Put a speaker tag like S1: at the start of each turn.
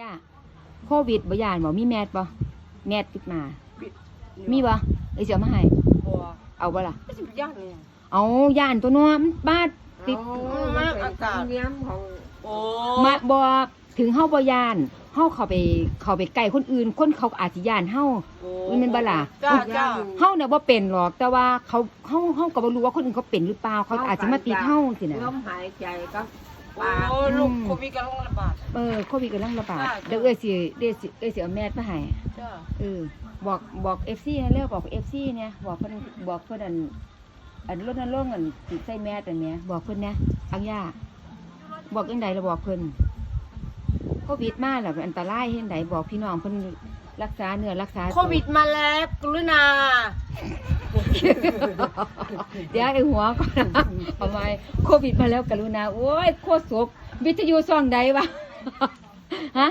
S1: ย่าโควิดบ่ยานบ่มีแมสบ่แมสติดมา
S2: ปิด
S1: มีบ่เอ้ยสิเอามาให้
S2: บัว
S1: เอาบ่ล่ะ
S2: ก็สิบย่านเลย
S1: เอาย่านตัวเน้อมันบาดติด
S2: มากอากาศ
S3: เลี้ยงของ
S2: โอ้
S1: มาบ่ถึงเฮาบ่ย่านเฮาเข้าไปเข้าไปใกล้คนอื่น คนเขาอาจสิย่านเฮา
S2: โอ้
S1: มันเป็นบ่ล่ะ
S2: จ้าจ้า
S1: เฮาน่ะบ่เป็นหรอกแต่ว่าเขาเฮาเฮาก็บ่รู้ว่าคนอื่นเขาเป็นหรือเปล่าเขาอาจจะมาติดเฮาสินะ
S3: ลมหายใจก็
S2: โอ้ลูกโควิดกำลังระบาด
S1: เออโควิดกำลังระบาด
S2: จ้ะ
S1: เดี๋ยวเอ้ยสิเดี๋ยวสิเอ้ยสิเอาแมสมาให้
S2: จ้า
S1: เออบอกบอกเอฟซีนะเร็วบอกเอฟซีเนี่ยบอกเพิ่นบอกเพิ่นอันอันรถนั่นลงอันติดใส่แมสอันเนี้ยบอกเพิ่นนะอังย่าบอกยังไดเราบอกเพิ่นโควิดมาแล้วอันตรายเห็นไดบอกพี่น้องเพิ่นรักษาเนื้อรักษาตัว
S2: โควิดมาแล้วกรุณา
S1: เดี๋ยวไอ้หัวก่อนนะเอาไมโควิดมาแล้วกรุณา โอ้ย โคตรศกวิทยุซ่องใดวะ ฮะ